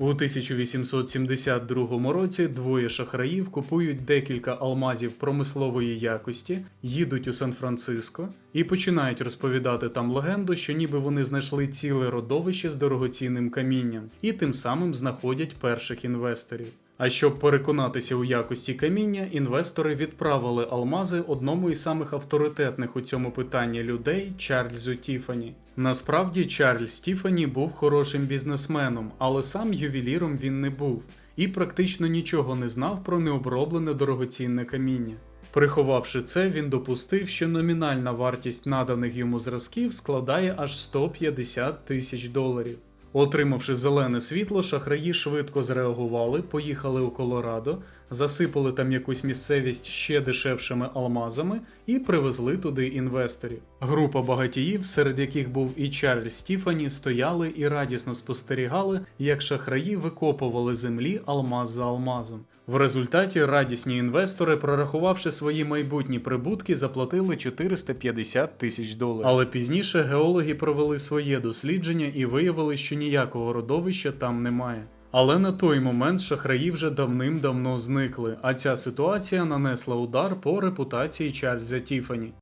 У 1872 році двоє шахраїв купують декілька алмазів промислової якості, їдуть у Сан-Франциско і починають розповідати там легенду, що ніби вони знайшли ціле родовище з дорогоцінним камінням, і тим самим знаходять перших інвесторів. А щоб переконатися у якості каміння, інвестори відправили алмази одному із самих авторитетних у цьому питанні людей Чарльзу Тіфані. Насправді Чарльз Тіфані був хорошим бізнесменом, але сам ювеліром він не був і практично нічого не знав про необроблене дорогоцінне каміння. Приховавши це, він допустив, що номінальна вартість наданих йому зразків складає аж 150 тисяч доларів. Отримавши зелене світло, шахраї швидко зреагували, поїхали у Колорадо, засипали там якусь місцевість ще дешевшими алмазами і привезли туди інвесторів. Група багатіїв, серед яких був і Чарльз Стіфані, стояли і радісно спостерігали, як шахраї викопували землі алмаз за алмазом. В результаті радісні інвестори, прорахувавши свої майбутні прибутки, заплатили 450 тисяч доларів. Але пізніше геологи провели своє дослідження і виявили, що ніякого родовища там немає. Але на той момент шахраї вже давним-давно зникли, а ця ситуація нанесла удар по репутації Чарльза Тіфані.